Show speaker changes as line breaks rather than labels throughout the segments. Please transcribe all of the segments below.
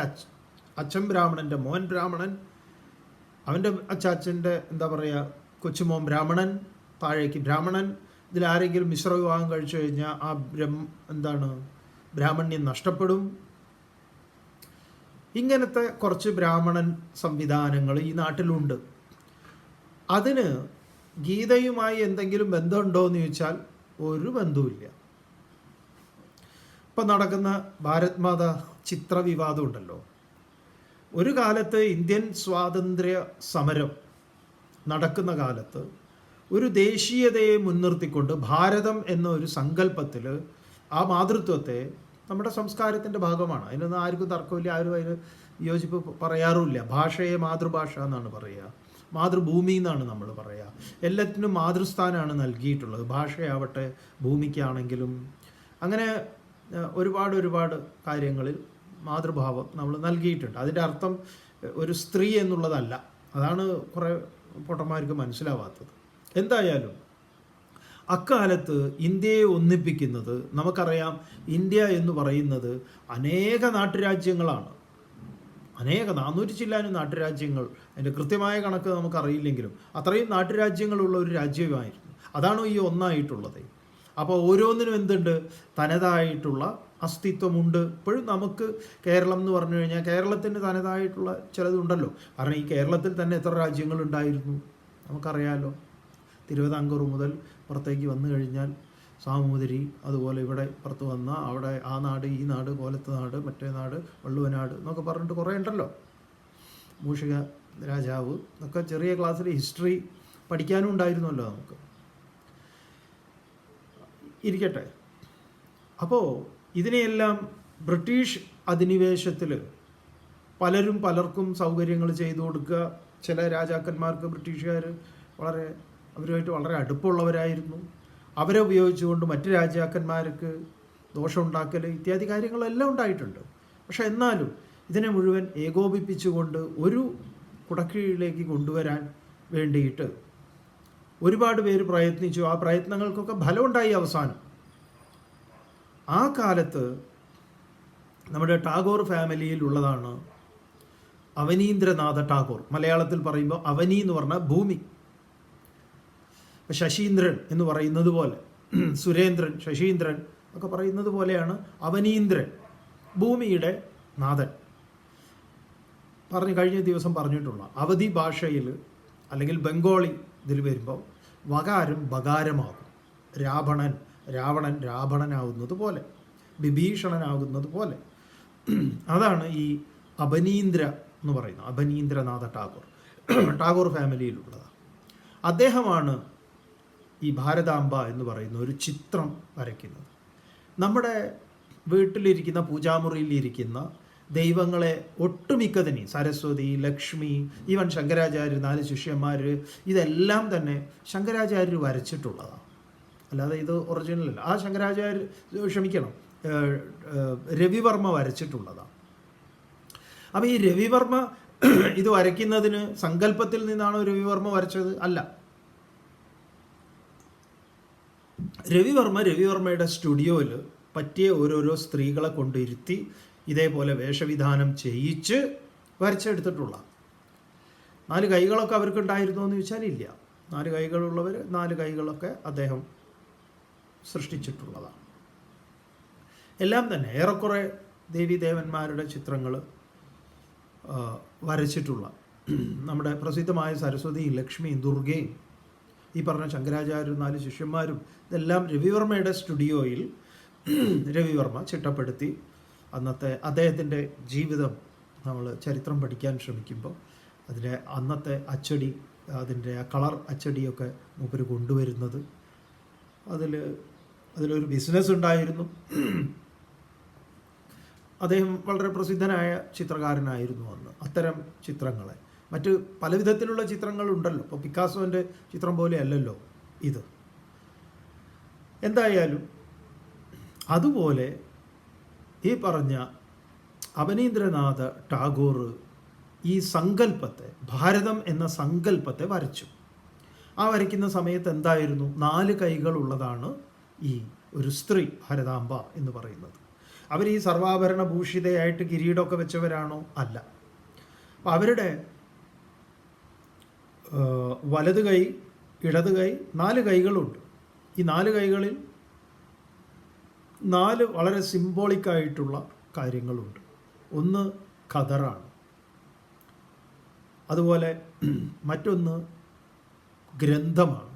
അച്ഛൻ ബ്രാഹ്മണന്റെ മോൻ ബ്രാഹ്മണൻ അവന്റെ അച്ചാച്ചന്റെ എന്താ പറയുക കൊച്ചുമോൻ ബ്രാഹ്മണൻ താഴേക്ക് ബ്രാഹ്മണൻ ഇതിലാരെങ്കിലും മിശ്ര വിവാഹം കഴിച്ചു കഴിഞ്ഞാൽ ആ ബ്രഹ്മ എന്താണ് ബ്രാഹ്മണ്യം നഷ്ടപ്പെടും. ഇങ്ങനത്തെ കുറച്ച് ബ്രാഹ്മണൻ സംവിധാനങ്ങൾ ഈ നാട്ടിലുണ്ട്. അതിന് ഗീതയുമായി എന്തെങ്കിലും ബന്ധമുണ്ടോ എന്ന് ചോദിച്ചാൽ ഒരു ബന്ധവുമില്ല. ഇപ്പം നടക്കുന്ന ഭാരത് മാത ചിത്രവിവാദം ഉണ്ടല്ലോ ഒരു കാലത്ത് ഇന്ത്യൻ സ്വാതന്ത്ര്യ സമരം നടക്കുന്ന കാലത്ത് ഒരു ദേശീയതയെ മുൻനിർത്തിക്കൊണ്ട് ഭാരതം എന്ന ഒരു സങ്കല്പത്തിൽ ആ മാതൃത്വത്തെ നമ്മുടെ സംസ്കാരത്തിന്റെ ഭാഗമാണ്. അതിനൊന്നും ആർക്കും തർക്കമില്ല ആരും അതിന് യോജിപ്പ് പറയാറുമില്ല. ഭാഷയെ മാതൃഭാഷ എന്നാണ് പറയുക. മാതൃഭൂമി എന്നാണ് നമ്മൾ പറയുക. എല്ലാത്തിനും മാതൃസ്ഥാനമാണ് നൽകിയിട്ടുള്ളത്. ഭാഷയാവട്ടെ ഭൂമിക്കാണെങ്കിലും അങ്ങനെ ഒരുപാട് ഒരുപാട് കാര്യങ്ങളിൽ മാതൃഭാവം നമ്മൾ നൽകിയിട്ടുണ്ട്. അതിന്റെ അർത്ഥം ഒരു സ്ത്രീ എന്നുള്ളതല്ല. അതാണ് കുറേ പൊട്ടന്മാർക്ക് മനസ്സിലാവാത്തത്. എന്തായാലും അക്കാലത്ത് ഇന്ത്യയെ ഒന്നിപ്പിക്കുന്നത് നമുക്കറിയാം ഇന്ത്യ എന്ന് പറയുന്നത് അനേക നാട്ടുരാജ്യങ്ങളാണ്. അനേക നാനൂറ്റി ചില്ലാനും നാട്ടുരാജ്യങ്ങൾ. അതിന്റെ കൃത്യമായ കണക്ക് നമുക്കറിയില്ലെങ്കിലും അത്രയും നാട്ടുരാജ്യങ്ങളുള്ള ഒരു രാജ്യമായിരുന്നു. അതാണ് ഈ ഒന്നായിട്ടുള്ളത്. അപ്പോൾ ഓരോന്നിനും എന്തുണ്ട്? തനതായിട്ടുള്ള അസ്തിത്വമുണ്ട്. ഇപ്പോഴും നമുക്ക് കേരളം എന്ന് പറഞ്ഞു കഴിഞ്ഞാൽ കേരളത്തിന് തനതായിട്ടുള്ള ചിലതുണ്ടല്ലോ. കാരണം ഈ കേരളത്തിൽ തന്നെ എത്ര രാജ്യങ്ങളുണ്ടായിരുന്നു നമുക്കറിയാമല്ലോ തിരുവിതാംകൂർ മുതൽ പുറത്തേക്ക് വന്നു കഴിഞ്ഞാൽ സാമൂതിരി അതുപോലെ ഇവിടെ പുറത്ത് വന്ന അവിടെ ആ നാട് ഈ നാട് കോലത്ത് നാട് മറ്റേ നാട് വള്ളുവനാട് എന്നൊക്കെ പറഞ്ഞിട്ട് കുറേ ഉണ്ടല്ലോ. മൂഷിക രാജാവ് ഒക്കെ ചെറിയ ക്ലാസ്സിൽ ഹിസ്റ്ററി പഠിക്കാനും ഉണ്ടായിരുന്നല്ലോ നമുക്ക്. ഇരിക്കട്ടെ. അപ്പോൾ ഇതിനെയെല്ലാം ബ്രിട്ടീഷ് അധിനിവേശത്തിൽ പലരും പലർക്കും സൗകര്യങ്ങൾ ചെയ്തു കൊടുക്കുക. ചില രാജാക്കന്മാർക്ക് ബ്രിട്ടീഷുകാർ വളരെ അവരുമായിട്ട് വളരെ അടുപ്പമുള്ളവരായിരുന്നു. അവരെ ഉപയോഗിച്ചുകൊണ്ട് മറ്റ് രാജാക്കന്മാർക്ക് ദോഷമുണ്ടാക്കൽ ഇത്യാദി കാര്യങ്ങളെല്ലാം ഉണ്ടായിട്ടുണ്ട്. പക്ഷേ എന്നാലും ഇതിനെ മുഴുവൻ ഏകോപിപ്പിച്ചുകൊണ്ട് ഒരു കുടക്കീഴിലേക്ക് കൊണ്ടുവരാൻ വേണ്ടിയിട്ട് ഒരുപാട് പേര് പ്രയത്നിച്ചു. ആ പ്രയത്നങ്ങൾക്കൊക്കെ ഫലമുണ്ടായി അവസാനം. ആ കാലത്ത് നമ്മുടെ ടാഗോർ ഫാമിലിയിൽ ഉള്ളതാണ് അവനീന്ദ്രനാഥ ടാഗോർ. മലയാളത്തിൽ പറയുമ്പോൾ അവനി എന്ന് പറഞ്ഞാൽ ഭൂമി. ശശീന്ദ്രൻ എന്ന് പറയുന്നത് പോലെ. സുരേന്ദ്രൻ ശശീന്ദ്രൻ ഒക്കെ പറയുന്നത് പോലെയാണ് അവനീന്ദ്രൻ ഭൂമിയുടെ നാഥൻ. പറഞ്ഞു കഴിഞ്ഞ ദിവസം പറഞ്ഞിട്ടുള്ള അവധി ഭാഷയിൽ അല്ലെങ്കിൽ ബംഗാളി ഇതിൽ വരുമ്പോൾ വകാരം ബകാരമാകും. രാവണൻ രാവണൻ രാവണനാവുന്നത് പോലെ വിഭീഷണനാകുന്നത് പോലെ. അതാണ് ഈ അപനീന്ദ്ര എന്ന് പറയുന്നത്. അപനീന്ദ്രനാഥ ടാഗോർ. ടാഗോർ ഫാമിലിയിലുള്ളതാണ്. അദ്ദേഹമാണ് ഈ ഭാരതാംബ എന്ന് പറയുന്ന ഒരു ചിത്രം വരയ്ക്കുന്നത്. നമ്മുടെ വീട്ടിലിരിക്കുന്ന പൂജാമുറിയിലിരിക്കുന്ന ദൈവങ്ങളെ ഒട്ടുമിക്കതിനെയും സരസ്വതി ലക്ഷ്മി ഈവൻ ശങ്കരാചാര്യർ നാല് ശിഷ്യന്മാർ ഇതെല്ലാം തന്നെ ശങ്കരാചാര്യർ വരച്ചിട്ടുള്ളതാണ്. അല്ലാതെ ഇത് ഒറിജിനൽ അല്ല. ആ ശങ്കരാചാര്യ ക്ഷമിക്കണം. രവിവർമ്മ വരച്ചിട്ടുള്ളതാണ് അപ്പോൾ ഈ രവിവർമ്മ ഇത് വരയ്ക്കുന്നതിന് സങ്കല്പത്തിൽ നിന്നാണോ രവിവർമ്മ വരച്ചത്? അല്ല. രവിവർമ്മ രവിവർമ്മയുടെ സ്റ്റുഡിയോയിൽ പറ്റിയ ഓരോരോ സ്ത്രീകളെ കൊണ്ടിരുത്തി ഇതേപോലെ വേഷവിധാനം ചെയ്യിച്ച് വരച്ചെടുത്തിട്ടുള്ള. നാല് കൈകളൊക്കെ അവർക്ക് അവർക്കുണ്ടായിരുന്നോ എന്ന് ചോദിച്ചാൽ ഇല്ല നാല് കൈകളുള്ളവർ നാല് കൈകളൊക്കെ അദ്ദേഹം സൃഷ്ടിച്ചിട്ടുള്ളതാണ്. എല്ലാം തന്നെ ഏറെക്കുറെ ദേവീദേവന്മാരുടെ ചിത്രങ്ങൾ വരച്ചിട്ടുള്ള നമ്മുടെ പ്രസിദ്ധമായ സരസ്വതിയും ലക്ഷ്മിയും ദുർഗയും ഈ പറഞ്ഞ ശങ്കരാചാര്യരും നാല് ശിഷ്യന്മാരും ഇതെല്ലാം രവിവർമ്മയുടെ സ്റ്റുഡിയോയിൽ രവിവർമ്മ ചിട്ടപ്പെടുത്തി. അന്നത്തെ അദ്ദേഹത്തിന്റെ ജീവിതം നമ്മൾ ചരിത്രം പഠിക്കാൻ ശ്രമിക്കുമ്പോൾ അതിലെ അന്നത്തെ അച്ചടി അതിന്റെ ആ കളർ അച്ചടിയൊക്കെ മൂപ്പർ കൊണ്ടുവരുന്നത്. അതിൽ അതിലൊരു ബിസിനസ് ഉണ്ടായിരുന്നു. അദ്ദേഹം വളരെ പ്രസിദ്ധനായ ചിത്രകാരനായിരുന്നു അന്ന്. അത്തരം ചിത്രങ്ങളെ. മറ്റ് പല വിധത്തിലുള്ള ചിത്രങ്ങളുണ്ടല്ലോ. ഇപ്പോൾ പിക്കാസോന്റെ ചിത്രം പോലെ അല്ലല്ലോ ഇത്. എന്തായാലും അതുപോലെ ഈ പറഞ്ഞ അവനീന്ദ്രനാഥ ടാഗോർ ഈ സങ്കല്പത്തെ ഭാരതം എന്ന സങ്കല്പത്തെ വരച്ചു. ആ വരയ്ക്കുന്ന സമയത്ത് എന്തായിരുന്നു? നാല് കൈകളുള്ളതാണ് ഈ ഒരു സ്ത്രീ ഭാരതാംബ എന്ന് പറയുന്നത്. അവർ ഈ സർവാഭരണ ഭൂഷിതയായിട്ട് കിരീടമൊക്കെ വെച്ചവരാണോ? അല്ല. അപ്പം അവരുടെ വലത് കൈ ഇടത് കൈ നാല് കൈകളുണ്ട്. ഈ നാല് കൈകളിൽ നാല് വളരെ സിംബോളിക്കായിട്ടുള്ള കാര്യങ്ങളുണ്ട്. ഒന്ന് ഖദറാണ്. അതുപോലെ മറ്റൊന്ന് ഗ്രന്ഥമാണ്.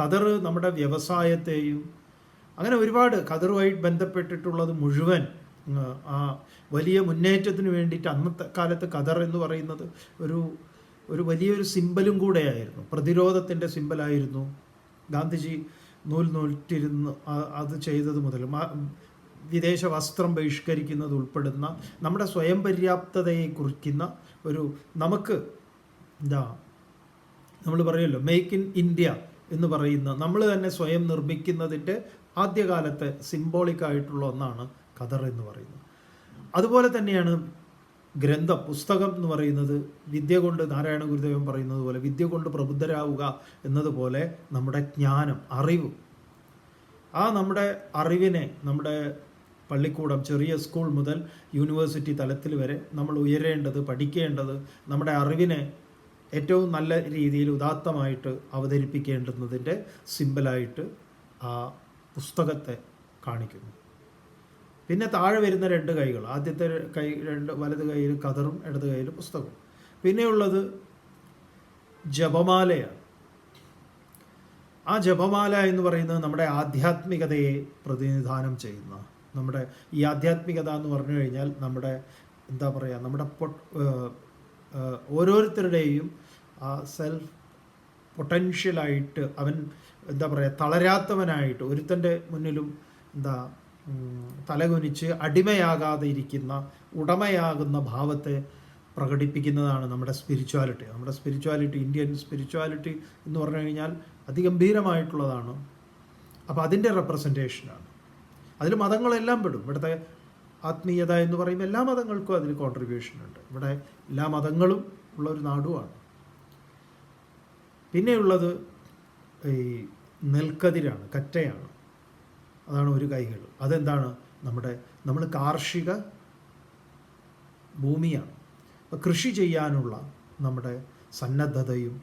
ഖദർ നമ്മുടെ വ്യവസായത്തെയും അങ്ങനെ ഒരുപാട് ഖദറുമായിട്ട് ബന്ധപ്പെട്ടിട്ടുള്ളത് മുഴുവൻ ആ വലിയ മുന്നേറ്റത്തിന് വേണ്ടിയിട്ട് അന്നത്തെ കാലത്ത് ഖദർ എന്ന് പറയുന്നത് ഒരു ഒരു വലിയൊരു സിമ്പലും കൂടെയായിരുന്നു. പ്രതിരോധത്തിന്റെ സിമ്പലായിരുന്നു. ഗാന്ധിജി നൂൽ നൂറ്റിരുന്ന് അത് ചെയ്തത് മുതൽ വിദേശ വസ്ത്രം ബഹിഷ്കരിക്കുന്നത് ഉൾപ്പെടുന്ന നമ്മുടെ സ്വയം പര്യാപ്തതയെ കുറിക്കുന്ന ഒരു നമുക്ക് എന്താ നമ്മൾ പറയുമല്ലോ മേക്ക് ഇൻ ഇന്ത്യ എന്ന് പറയുന്ന നമ്മൾ തന്നെ സ്വയം നിർമ്മിക്കുന്നതിന്റെ ആദ്യകാലത്തെ സിംബോളിക് ആയിട്ടുള്ള ഒന്നാണ് ഖദർ എന്ന് പറയുന്നത്. അതുപോലെ തന്നെയാണ് ഗ്രന്ഥം പുസ്തകം എന്ന് പറയുന്നത് വിദ്യ കൊണ്ട് നാരായണ ഗുരുദേവൻ പറയുന്നത് പോലെ വിദ്യ കൊണ്ട് പ്രബുദ്ധരാവുക എന്നതുപോലെ നമ്മുടെ ജ്ഞാനം അറിവ്. ആ നമ്മുടെ അറിവിനെ നമ്മുടെ പള്ളിക്കൂടം ചെറിയ സ്കൂൾ മുതൽ യൂണിവേഴ്സിറ്റി തലത്തിൽ വരെ നമ്മൾ ഉയരേണ്ടത് പഠിക്കേണ്ടത് നമ്മുടെ അറിവിനെ ഏറ്റവും നല്ല രീതിയിൽ ഉദാത്തമായിട്ട് അവതരിപ്പിക്കേണ്ടുന്നതിന്റെ സിമ്പിളായിട്ട് ആ പുസ്തകത്തെ കാണിക്കുന്നു. പിന്നെ താഴെ വരുന്ന രണ്ട് കൈകൾ ആദ്യത്തെ കൈ രണ്ട് വലത് കൈയിൽ കതറും ഇടത് കൈയിൽ പുസ്തകവും. പിന്നെയുള്ളത് ജപമാലയാണ്. ആ ജപമാല എന്ന് പറയുന്നത് നമ്മുടെ ആധ്യാത്മികതയെ പ്രതിനിധാനം ചെയ്യുന്ന നമ്മുടെ ഈ ആധ്യാത്മികത എന്ന് പറഞ്ഞു കഴിഞ്ഞാൽ നമ്മുടെ എന്താ പറയുക നമ്മുടെ ഓരോരുത്തരുടെയും ആ സെൽഫ് പൊട്ടൻഷ്യലായിട്ട് അവൻ എന്താ പറയുക തളരാത്തവനായിട്ട് ഒരുത്തന്റെ മുന്നിലും എന്താ തലകുനിച്ച് അടിമയാകാതെ ഇരിക്കുന്ന ഉടമയാകുന്ന ഭാവത്തെ പ്രകടിപ്പിക്കുന്നതാണ് നമ്മുടെ സ്പിരിച്വാലിറ്റി നമ്മുടെ സ്പിരിച്വാലിറ്റി ഇന്ത്യൻ സ്പിരിച്വാലിറ്റി എന്ന് പറഞ്ഞു കഴിഞ്ഞാൽ അതിഗംഭീരമായിട്ടുള്ളതാണ്. അപ്പോൾ അതിന്റെ റെപ്രസെന്റേഷനാണ് അതിൽ മതങ്ങളെല്ലാം പെടും. ഇവിടുത്തെ ആത്മീയത എന്ന് പറയുമ്പോൾ എല്ലാ മതങ്ങൾക്കും അതിൽ കോൺട്രിബ്യൂഷൻ ഉണ്ട്. ഇവിടെ എല്ലാ മതങ്ങളും ഉള്ള ഒരു നാടുമാണ്. പിന്നെയുള്ളത് ഈ നെൽക്കതിരാണ് കറ്റയാണ്. അതാണ് ഒരു കൈകൾ. അതെന്താണ്? നമ്മുടെ നമ്മൾ കാർഷിക ഭൂമിയാണ്. അപ്പോൾ കൃഷി ചെയ്യാനുള്ള നമ്മുടെ സന്നദ്ധതയും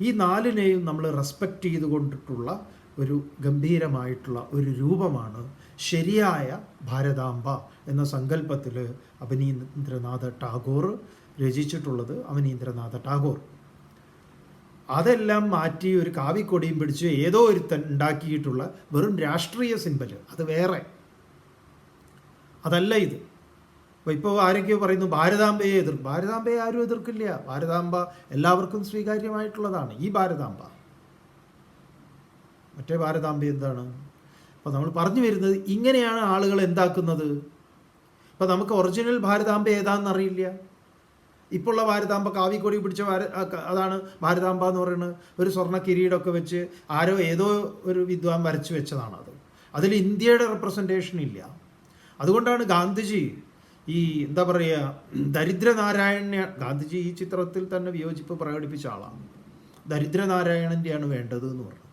ഈ നാലിനെയും നമ്മൾ റെസ്പെക്റ്റ് ചെയ്തുകൊണ്ടിട്ടുള്ള ഒരു ഗംഭീരമായിട്ടുള്ള ഒരു രൂപമാണ് ശരിയായ ഭാരതാംബ എന്ന സങ്കല്പത്തിൽ അഭിനീന്ദ്രനാഥ ടാഗോർ രചിച്ചിട്ടുള്ളത് അവനീന്ദ്രനാഥ ടാഗോർ. അതെല്ലാം മാറ്റി ഒരു കാവിക്കൊടിയും പിടിച്ച് ഏതോ ഒരുത്തൻ ഉണ്ടാക്കിയിട്ടുള്ള വെറും രാഷ്ട്രീയ സിമ്പൽ അത് വേറെ. അതല്ല ഇത്. അപ്പോൾ ഇപ്പോൾ ആരൊക്കെയോ പറയുന്നു ഭാരതാംബയെ എതിർക്കും ഭാരതാംബയെ ആരും എതിർക്കില്ല. ഭാരതാംബ എല്ലാവർക്കും സ്വീകാര്യമായിട്ടുള്ളതാണ്. ഈ ഭാരതാംബ. മറ്റേ ഭാരതാംബ എന്താണ്? അപ്പോൾ നമ്മൾ പറഞ്ഞു വരുന്നത് ഇങ്ങനെയാണ് ആളുകൾ എന്താക്കുന്നത്? ഇപ്പോൾ നമുക്ക് ഒറിജിനൽ ഭാരതാംബ ഏതാണെന്ന് ഉള്ള ഭാരതാംബ കാവിക്കൊടി പിടിച്ച ഭാര അതാണ് ഭാരതാംബ എന്ന് പറയുന്നത് ഒരു സ്വർണ കിരീടമൊക്കെ വെച്ച് ആരോ ഏതോ ഒരു വിദ്വാൻ വരച്ചു വെച്ചതാണ് അത്. അതിൽ ഇന്ത്യയുടെ റെപ്രസെന്റേഷൻ ഇല്ല. അതുകൊണ്ടാണ് ഗാന്ധിജി ഈ എന്താ പറയുക ദരിദ്രനാരായണ ഗാന്ധിജി ഈ ചിത്രത്തിൽ തന്നെ വിയോജിപ്പ് പ്രകടിപ്പിച്ച ആളാണ്. ദരിദ്രനാരായണന്റെയാണ് വേണ്ടത് എന്ന് പറഞ്ഞു.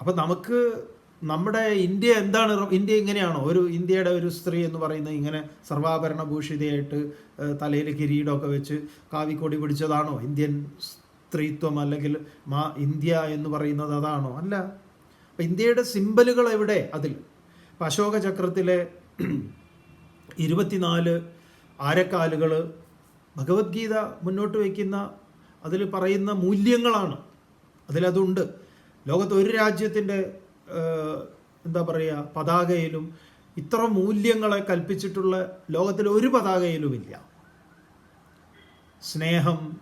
അപ്പം നമുക്ക് നമ്മുടെ ഇന്ത്യ എന്താണ് ഇന്ത്യ ഇങ്ങനെയാണോ? ഒരു ഇന്ത്യയുടെ ഒരു സ്ത്രീ എന്ന് പറയുന്നത് ഇങ്ങനെ സർവാഭരണ ഭൂഷിതയായിട്ട് തലയിൽ കിരീടമൊക്കെ വെച്ച് കാവിക്കൊടി പിടിച്ചതാണോ? ഇന്ത്യൻ സ്ത്രീത്വം അല്ലെങ്കിൽ മാ ഇന്ത്യ എന്ന് പറയുന്നത് അതാണോ? അല്ല. അപ്പം ഇന്ത്യയുടെ സിമ്പലുകൾ എവിടെ? അതിൽ. ഇപ്പം അശോക ചക്രത്തിലെ ഇരുപത്തിനാല് ആരക്കാലുകൾ ഭഗവത്ഗീത മുന്നോട്ട് വയ്ക്കുന്ന അതിൽ പറയുന്ന മൂല്യങ്ങളാണ്. അതിലതുണ്ട്. ലോകത്ത് ഒരു രാജ്യത്തിന്റെ എന്താ പറയുക പതാകയിലും ഇത്ര മൂല്യങ്ങളെ കൽപ്പിച്ചിട്ടുള്ള ലോകത്തിൽ ഒരു പതാകയിലുമില്ല. സ്നേഹം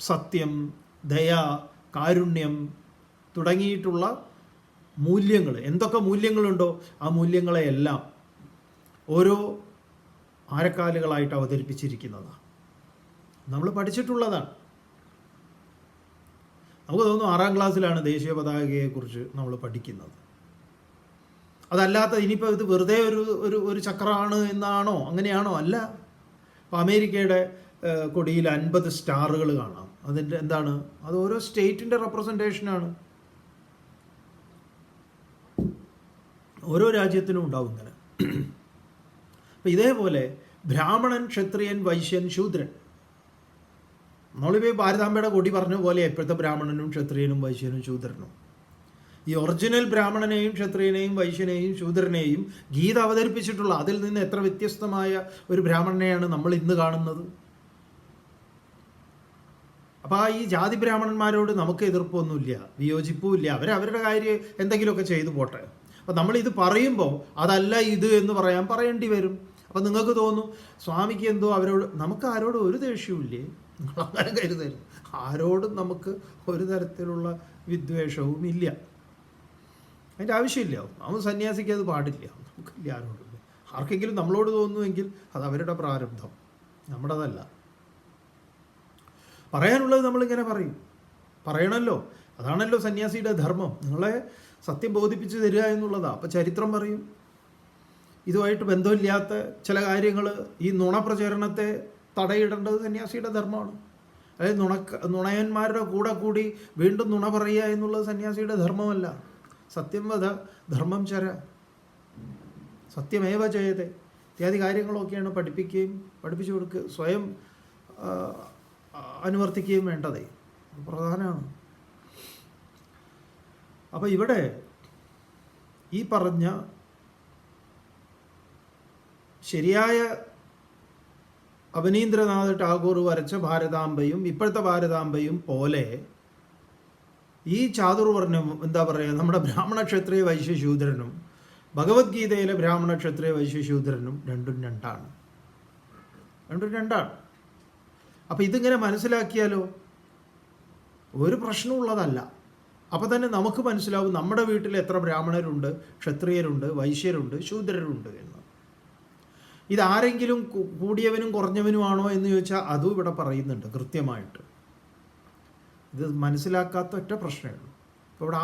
സത്യം ദയ കാരുണ്യം തുടങ്ങിയിട്ടുള്ള മൂല്യങ്ങൾ. എന്തൊക്കെ മൂല്യങ്ങളുണ്ടോ ആ മൂല്യങ്ങളെയെല്ലാം ഓരോ ആരക്കാലുകളായിട്ട് അവതരിപ്പിച്ചിരിക്കുന്നതാണ്. നമ്മൾ പഠിച്ചിട്ടുള്ളതാണ്. നമുക്ക് തോന്നുന്നു ആറാം ക്ലാസ്സിലാണ് ദേശീയ പതാകയെക്കുറിച്ച് നമ്മൾ പഠിക്കുന്നത്. അതല്ലാത്ത ഇനിയിപ്പോൾ ഇത് വെറുതെ ഒരു ഒരു ഒരു ചക്രമാണ് എന്നാണോ? അങ്ങനെയാണോ? അല്ല. ഇപ്പോൾ അമേരിക്കയുടെ കൊടിയിൽ അൻപത് സ്റ്റാറുകൾ കാണാം. അതിന്റെ എന്താണ്? അത് ഓരോ സ്റ്റേറ്റിന്റെ റെപ്രസെന്റേഷനാണ് ഓരോ രാജ്യത്തിനും ഉണ്ടാവും ഇങ്ങനെ. അപ്പം ഇതേപോലെ ബ്രാഹ്മണൻ ക്ഷത്രിയൻ വൈശ്യൻ ശൂദ്രൻ നമ്മളിപ്പോൾ ഈ ഭാരതാംബയുടെ കൊടി പറഞ്ഞ പോലെ ഇപ്പോഴത്തെ ബ്രാഹ്മണനും ക്ഷത്രിയനും വൈശ്യനും ശൂദ്രനും. ഈ ഒറിജിനൽ ബ്രാഹ്മണനെയും ക്ഷത്രിയനെയും വൈശ്യനെയും ശൂദ്രനെയും ഗീത അവതരിപ്പിച്ചിട്ടുള്ള അതിൽ നിന്ന് എത്ര വ്യത്യസ്തമായ ഒരു ബ്രാഹ്മണനെയാണ് നമ്മൾ ഇന്ന് കാണുന്നത്? അപ്പോൾ ആ ഈ ജാതി ബ്രാഹ്മണന്മാരോട് നമുക്ക് എതിർപ്പൊന്നുമില്ല വിയോജിപ്പുമില്ല. അവർ അവരുടെ കാര്യം എന്തെങ്കിലുമൊക്കെ ചെയ്തു പോട്ടെ. അപ്പം നമ്മൾ ഇത് പറയുമ്പോൾ അതല്ല ഇത് എന്ന് പറയാൻ പറയേണ്ടി വരും. അപ്പം നിങ്ങൾക്ക് തോന്നും സ്വാമിക്ക് എന്തോ അവരോട് നമുക്ക് ആരോടും ഒരു ദേഷ്യവുമില്ലേ? അങ്ങനെ കരുതരുത്. ആരോടും നമുക്ക് ഒരു തരത്തിലുള്ള വിദ്വേഷവും ഇല്ല. അതിന്റെ ആവശ്യമില്ല. നമ്മൾ സന്യാസിക്ക് അത് പാടില്ല. നമുക്കില്ല ആരോടും. ആർക്കെങ്കിലും നമ്മളോട് തോന്നുമെങ്കിൽ അത് അവരുടെ പ്രാരബ്ധം. നമ്മുടേതല്ല. പറയാനുള്ളത് നമ്മളിങ്ങനെ പറയും. പറയണമല്ലോ അതാണല്ലോ സന്യാസിയുടെ ധർമ്മം. നിങ്ങളെ സത്യം ബോധിപ്പിച്ച് തരിക എന്നുള്ളതാണ് അപ്പം ചരിത്രം പറയും. ഇതുമായിട്ട് ബന്ധമില്ലാത്ത ചില കാര്യങ്ങൾ ഈ നുണപ്രചരണത്തെ തടയിടേണ്ടത് സന്യാസിയുടെ ധർമ്മമാണ്. അതായത് നുണക്ക നുണയന്മാരുടെ കൂടെ കൂടി വീണ്ടും നുണ പറയുക എന്നുള്ളത് സന്യാസിയുടെ ധർമ്മമല്ല. സത്യം വധ ധർമ്മം ചര. സത്യമേവ ചെയ്യതെ ഇത്യാദി കാര്യങ്ങളൊക്കെയാണ് പഠിപ്പിക്കുകയും പഠിപ്പിച്ചു കൊടുക്കുക സ്വയം അനുവർത്തിക്കുകയും വേണ്ടതേ. പ്രധാനമാണ്. അപ്പോൾ ഇവിടെ ഈ പറഞ്ഞ ശരിയായ അവനീന്ദ്രനാഥ് ടാഗോർ വരച്ച ഭാരതാംബയും ഇപ്പോഴത്തെ ഭാരതാംബയും പോലെ ഈ ചാതുർവർണം എന്താ പറയുക നമ്മുടെ ബ്രാഹ്മണ ക്ഷത്രിയ വൈശ്യശൂദ്രനും ഭഗവത്ഗീതയിലെ ബ്രാഹ്മണ ക്ഷത്രിയ വൈശ്യശൂദ്രനും രണ്ടും രണ്ടാണ്. രണ്ടും രണ്ടാണ്. അപ്പം ഇതിങ്ങനെ മനസ്സിലാക്കിയാലോ? ഒരു പ്രശ്നമുള്ളതല്ല. അപ്പം തന്നെ നമുക്ക് മനസ്സിലാവും നമ്മുടെ വീട്ടിൽ എത്ര ബ്രാഹ്മണരുണ്ട് ക്ഷത്രിയരുണ്ട് വൈശ്യരുണ്ട് ശൂദ്രരുണ്ട് എന്ന്. ഇതാരെങ്കിലും കൂടിയവനും കുറഞ്ഞവനുമാണോ എന്ന് ചോദിച്ചാൽ അതും ഇവിടെ പറയുന്നുണ്ട് കൃത്യമായിട്ട്. ഇത് മനസ്സിലാക്കാത്ത ഒറ്റ പ്രശ്നമേ ഉള്ളൂ. അപ്പോൾ ഇവിടെ